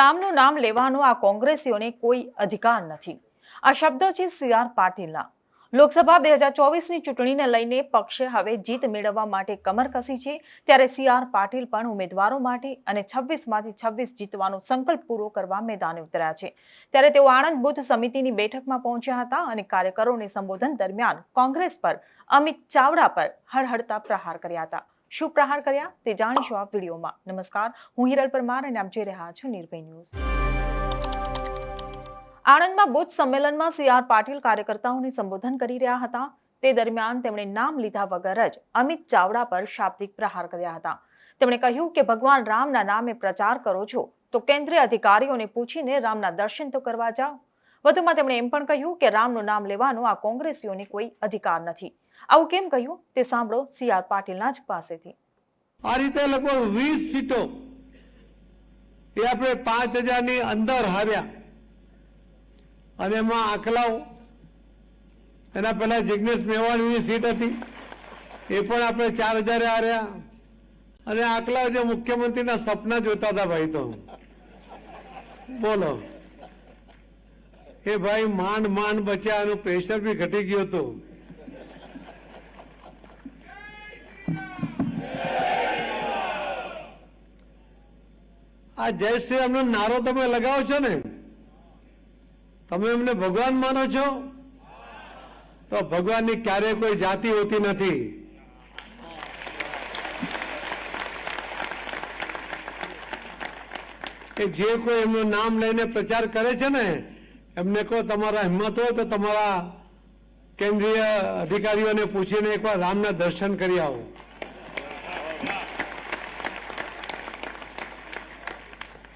રામનું નામ લેવાનો આ કોંગ્રેસીઓને કોઈ અધિકાર નથી. આ શબ્દો છે સી આર પાટીલના. લોકસભા બે હજાર ચોવીસની ચૂંટણીને લઈને પક્ષે હવે જીત મેળવવા માટે કમર કસી છે. ત્યારે સી આર પાટીલ પણ ઉમેદવારો માટે અને છવ્વીસમાંથી છવ્વીસ જીતવાનો સંકલ્પ પૂરો કરવા મેદાને ઉતર્યા છે. ત્યારે તેઓ આણંદ બુથ સમિતિની બેઠકમાં પહોંચ્યા હતા અને કાર્યકરોને સંબોધન દરમિયાન કોંગ્રેસ પર અમિત ચાવડા પર હળહળતા પ્રહાર કર્યા હતા. શું પ્રહાર કર્યા. તે જાણીશું આ વિડીયોમાં. નમસ્કાર. હું હિરલ પરમાર અને આપ જોઈ રહ્યા છો નિર્ભય ન્યૂઝ. આણંદમાં બુદ્ધ સંમેલનમાં સી આર પાટીલ કાર્યકર્તાઓને સંબોધન કરી રહ્યા હતા. તે દરમિયાન તેમણે નામ લીધા વગર જ અમિત ચાવડા પર શાબ્દિક પ્રહાર કર્યા હતા. તેમણે કહ્યું કે, ભગવાન રામના નામે પ્રચાર કરો છો, તો કેન્દ્રીય અધિકારીઓને પૂછીને રામના દર્શન તો કરવા જાઓ. વધુમાં તેમણે એમ પણ કહ્યું કે, રામનું નામ લેવાનો આ કોંગ્રેસીઓને કોઈ અધિકાર નથી. આવું કેમ કહ્યું? તે સાંભળો સી આર પાટીલના જ પાસેથી. આ રીતે લગભગ વીસ સીટો એ આપણે પાંચ હજારની અંદર હાર્યા. અને એમાં આંકલાઓ એના પહેલા જિગ્નેશ મેવાણીની સીટ હતી. એ પણ આપણે ચાર હજારે હાર્યા. અને આંકલાઓ જે મુખ્યમંત્રીના સપના જોતા હતા ભાઈ તો. બોલો. એ ભાઈ માંડ માંડ બચ્યા એનું પ્રેશર બી ઘટી ગયું હતું. જય શ્રી રામનો નારો તમે લગાવો છો ને? તમે એમને ભગવાન માનો છો? તો ભગવાનની ક્યારે કોઈ જાતિ હોતી નથી. કે જે કોઈ એમનું નામ લઈને પ્રચાર કરે છે ને, એમને કહો તમારા હિંમત હોય તો તમારા કેન્દ્રીય અધિકારીઓને પૂછીને એકવાર રામના દર્શન કરી આવો.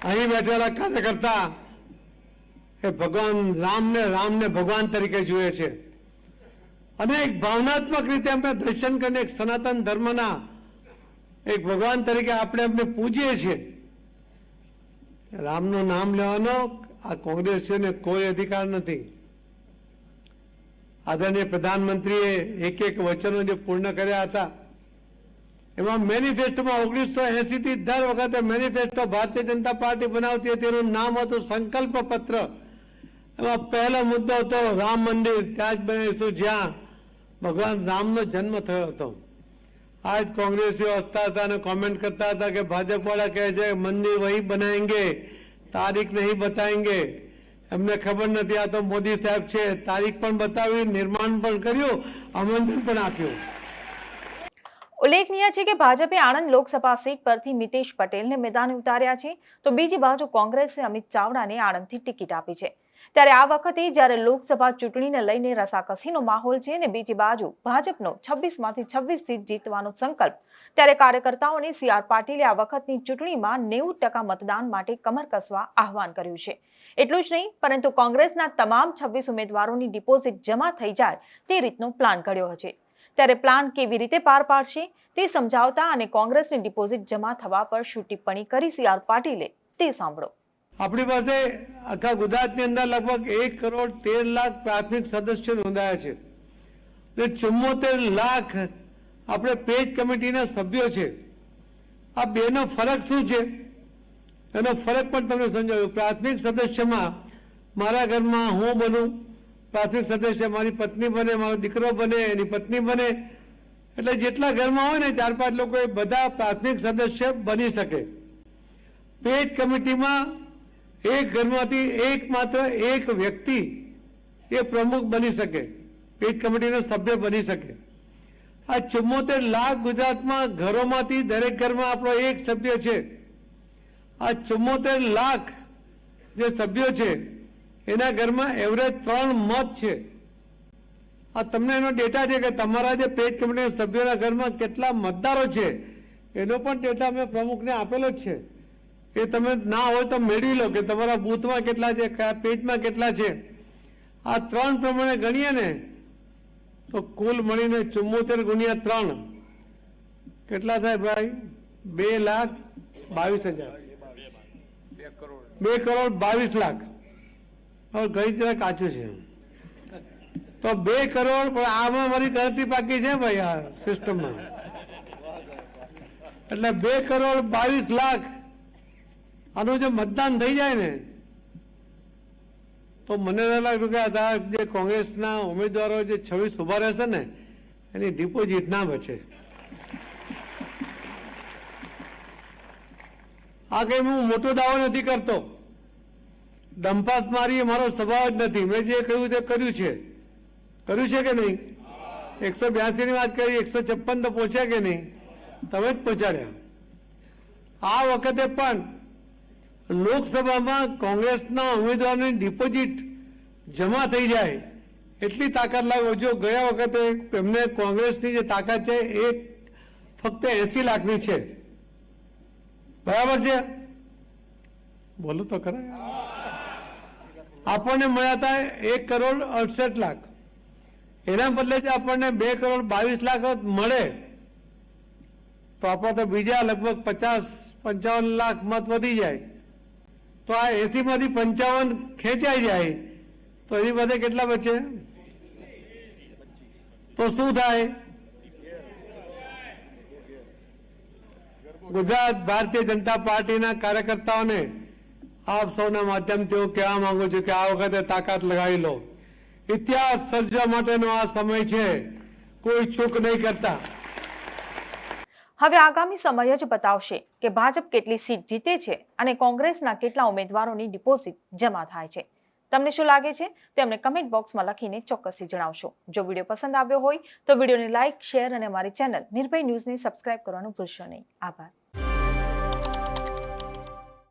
અહીં બેઠેલા કાર્યકર્તા એ ભગવાન રામને રામને ભગવાન તરીકે જુએ છે. અને એક ભાવનાત્મક રીતે આપણે દર્શન કરીને એક સનાતન ધર્મના એક ભગવાન તરીકે આપણે એમને પૂજીએ છીએ. રામનું નામ લેવાનો આ કોંગ્રેસીઓને કોઈ અધિકાર નથી. આદરણીય પ્રધાનમંત્રીએ એક એક વચનો જે પૂર્ણ કર્યા હતા એમાં મેનિફેસ્ટોમાં ઓગણીસો એસી થી દર વખતે મેનિફેસ્ટો ભારતીય જનતા પાર્ટી બનાવતી હતી. એનું નામ હતું સંકલ્પ પત્ર. એમાં પહેલો મુદ્દો હતો રામ મંદિર. ત્યાં જ બનાવીશું જ્યાં ભગવાન રામનો જન્મ થયો હતો. આજ કોંગ્રેસીઓ હસતા હતા અને કોમેન્ટ કરતા હતા કે ભાજપવાળા કહે છે, મંદિર વહી બનાવેંગે તારીખ નહીં બતાવેંગે એમને ખબર નથી, આ તો મોદી સાહેબ છે. તારીખ પણ બતાવી, નિર્માણ પણ કર્યું, આમંત્રણ પણ આપ્યું. ઉલ્લેખનીય છે કે ભાજપે આણંદ લોકસભા સીટ પરથી મિતેશ પટેલને મેદાને ઉતાર્યા છે. તો બીજી બાજુ કોંગ્રેસે અમિત ચાવડાને આણંદથી ટિકિટ આપી છે. ત્યારે આ વખતે જ્યારે લોકસભા ચૂંટણીને લઈને રસાકસીનો માહોલ છે અને બીજી બાજુ ભાજપનો છવ્વીસમાંથી છવ્વીસ સીટ જીતવાનો સંકલ્પ, ત્યારે કાર્યકર્તાઓને સી આર પાટીલે આ વખતની ચૂંટણીમાં નેવું ટકા મતદાન માટે કમર કસવા આહવાન કર્યું છે. એટલું જ નહીં, પરંતુ કોંગ્રેસના તમામ છવ્વીસ ઉમેદવારોની ડિપોઝિટ જમા થઈ જાય તે રીતનો પ્લાન ઘડ્યો છે. ત્યારે પ્લાન કેવી રીતે પાર પાડશે તે સમજાવતા અને કોંગ્રેસની ડિપોઝિટ જમા થવા પર શું ટિપ્પણી કરી સી આર પાટીલે તે સાંભળો. આપણી પાસે આખા ગુજરાતની અંદર લગભગ એક કરોડ તેર લાખ પ્રાથમિક સદસ્યો નોંધાયા છે. અને ચુમ્મોતેર લાખ આપણે પેજ કમિટીના સભ્યો છે. આ બેનો ફરક શું છે? એનો ફરક પણ તમને સમજાવ્યો પ્રાથમિક સદસ્યમાં મારા ઘરમાં હું બનું પ્રાથમિક સદસ્ય મારી પત્ની બને, મારો દીકરો બને, એની પત્ની બને. એટલે જેટલા ઘરમાં હોય ને, ચાર પાંચ લોકો એ બધા પ્રાથમિક સદસ્ય બની શકે. પેજ કમિટીમાં એક ઘરમાંથી એક માત્ર એક વ્યક્તિ એ પ્રમુખ બની શકે. પેજ કમિટીનો સભ્ય બની શકે. આ ચુમ્મોતેર લાખ ગુજરાતમાં ઘરોમાંથી દરેક ઘરમાં આપણો એક સભ્ય છે. આ ચુમ્મોતેર લાખ જે સભ્યો છે એના ઘરમાં એવરેજ ત્રણ મત છે. આ તમને એનો ડેટા છે કે તમારા જે પેજ કમિટીના સભ્યોના ઘરમાં કેટલા મતદારો છે, એનો પણ ડેટા મેં પ્રમુખને આપેલો જ છે. એ તમે ના હોય તો મેળવી લો કે તમારા બૂથમાં કેટલા છે, કયા પેજમાં કેટલા છે. આ ત્રણ પ્રમાણે ગણીએ ને, તો કુલ મળીને ચુમ્મોતેર ગુણ્યા ત્રણ. કેટલા થાય ભાઈ? બે લાખ બાવીસ હજાર. બે કરોડ બાવીસ લાખ. હવે ગણિત જરા કાચું છે. તો બે કરોડ, પણ આમાં મારી ગણતરી બાકી છે ભાઈ આ સિસ્ટમમાં એટલે બે કરોડ બાવીસ લાખ. આનું જે મતદાન થઈ જાય ને, તો મને લાગ્યું કે આ જે કોંગ્રેસના ઉમેદવારો જે છવ્વીસ ઊભા રહેશે ને, એની ડિપોઝિટ ના બચે. આ કઈ હું મોટો દાવો નથી કરતો. ડંપાસ મારી મારો સ્વભાવ જ નથી. મેં જે કહ્યું તે કર્યું છે. કર્યું છે કે નહીં? એકસો બ્યાસી ની વાત કરી, એકસો છપ્પન તો પહોંચ્યા કે નહીં? તમે જ પહોંચાડ્યા. આ વખતે પણ લોકસભામાં કોંગ્રેસના ઉમેદવારની ડિપોઝિટ જમા થઈ જાય. એટલી તાકાત લાગે જો ગયા વખતે એમને કોંગ્રેસની જે તાકાત છે એ ફક્ત એસી લાખની છે. બરાબર છે? બોલો તો ખરા. આપણને મળ્યા હતા એક કરોડ અડસઠ લાખ. એના બદલે જે આપણને બે કરોડ બાવીસ લાખ મળે. તો આપણે તો બીજા લગભગ પચાસ, પંચાવન લાખ મત વધી જાય. તો આ એસીમાંથી પંચાવન ખેંચાઈ જાય. તો એની બધે કેટલા બચે? તો શું થાય? ગુજરાત ભારતીય જનતા પાર્ટીના કાર્યકર્તાઓને આપ સૌના માધ્યમથી હું કહેવા માંગુ છું કે આ વખતે તાકાત લગાવી લો. ઇતિહાસ સર્જવા માટેનો આ સમય છે. કોઈ ચૂક નહીં કરતા. હવે આગામી સમય જ બતાવશે કે ભાજપ કેટલી સીટ જીતે છે અને કોંગ્રેસના કેટલા ઉમેદવારોની ડિપોઝિટ જમા થાય છે. તમને શું લાગે છે? તેમને કમેન્ટ બોક્સમાં લખીને ચોક્કસથી જણાવશો. જો વીડિયો પસંદ આવ્યો હોય તો વિડીયોને લાઇક શેર અને અમારી ચેનલ નિર્ભય ન્યૂઝને સબસ્ક્રાઇબ કરવાનું ભૂલશો નહીં. આભાર.